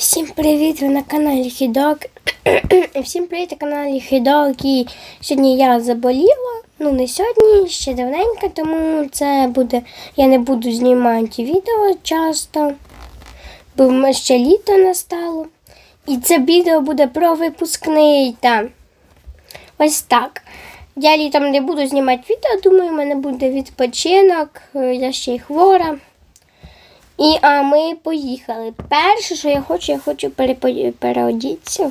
Всім привіт! Ви на каналі Хідок. Всім привіт на каналі Хідок. І сьогодні я заболіла. Ну, не сьогодні, ще давненько, тому це буде. Я не буду знімати відео часто, бо ще літо настало. І це відео буде про випускний. Та. Ось так. Я літом не буду знімати відео, думаю, в мене буде відпочинок. е, Я ще й хвора. І а ми поїхали. Перше, що я хочу, я хочу переодітися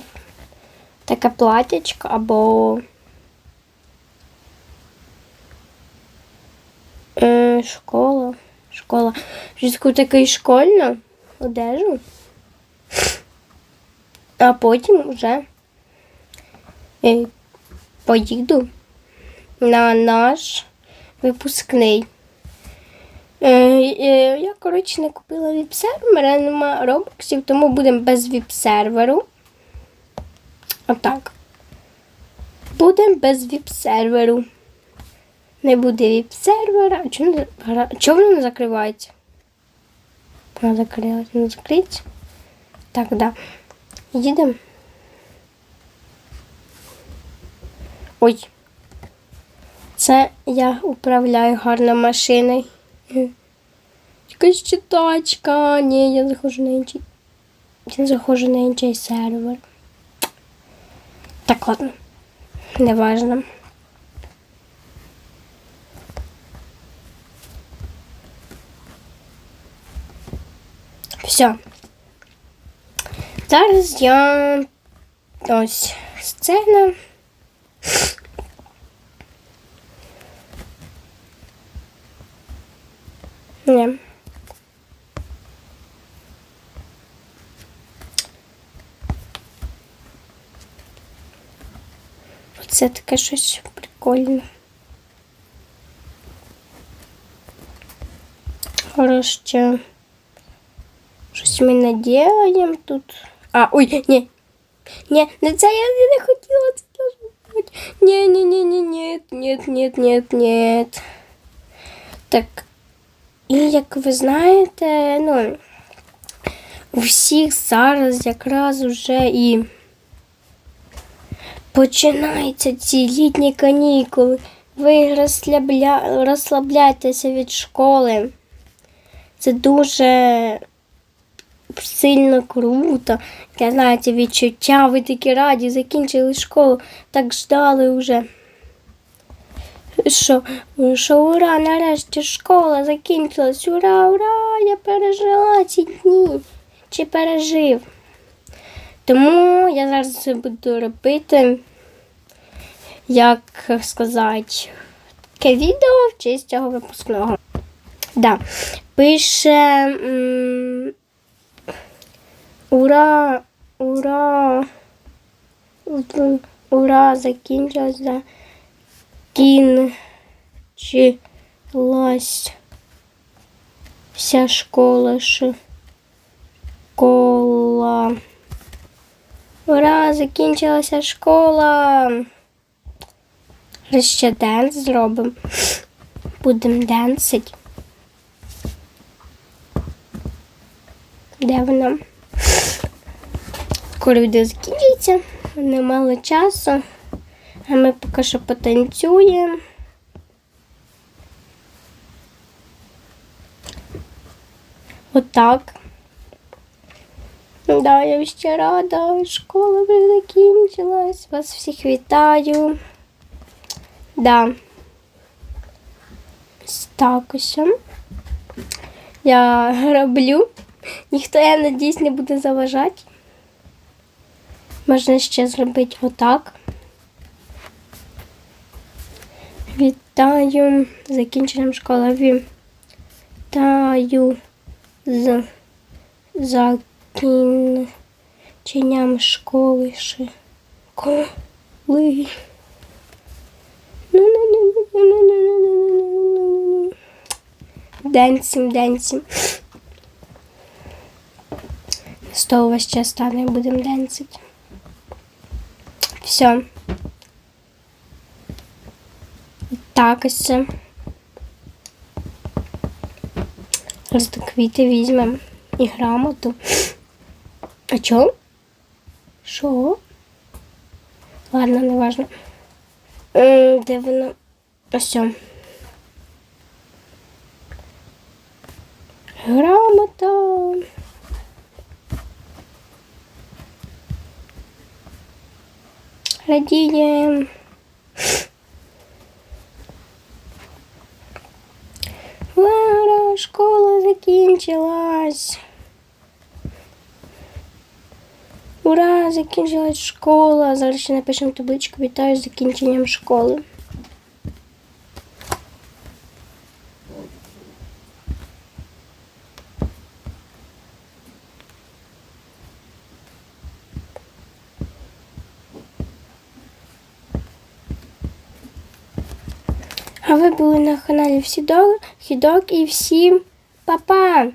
таке платячко або е, школа. Школа. Таку такий школьну одежу. А потім вже е, поїду на наш випускний. Е, е, я, коротше, не купила віп-сервер, мене нема робоксів, тому будемо без віп-серверу. Отак. Будемо без віп-серверу. Не буде віп-сервера. А чому, не- чому воно не закривається? Вона закрилась, не закриється. Так, да. Їдемо. Ой. Це я управляю гарно машиною. Якась читачка. Ні, я заходжу на інший. Я заходжу на інший сервер. Так, ладно. Неважно. Все. Зараз я ось сцена. Ні. Оце таке щось прикольне. Коротше, щось ми наділаємо тут. А, ой, ні. Ні, не це я не хотіла це нажимати. Ні, ні, ні, ні, ні, ні, ні, ні, ні. Так, і як ви знаєте, ну, у всіх зараз якраз уже і починаються ці літні канікули. Ви розслабля... розслабляєтеся від школи. Це дуже сильно круто. Я знаю, ці відчуття, ви такі раді, закінчили школу, так ждали вже що, що ура, нарешті школа закінчилась. Ура, ура! Я пережила ці дні. Чи пережив. Тому я зараз це буду робити, як сказати, таке відео в честь цього випускного. Да. Пише Ура, ура! Ура, закінчилася закінчилась вся школа школа. Ура, закінчилася школа. Зараз ще денс зробимо. Будемо денсити. Де вона? Скоро відео закінчиться. Немало часу. А ми поки що потанцюємо. Отак. Да, я ще рада. Школа вже закінчилась. Вас всіх вітаю. Да. Ось так ось. Я роблю. Ніхто, я надіюсь, не буде заважати. Можна ще зробити отак. Вітаю з закінченням школи. Вітаю з закінченням школи. Школи. Денсім, денсім. З того час стане будемо денсити. Все. Так ось це. Просто квіти візьмемо і грамоту. А чо? Що? Ладно, не важно. Де воно? Ось. Грамота. Радіємо. Ура, школа закінчилась. Ура, закінчилась школа. Зараз ще напишемо табличку. Вітаю з закінченням школи. А ви були на каналі Всі Хідок і всім па-па!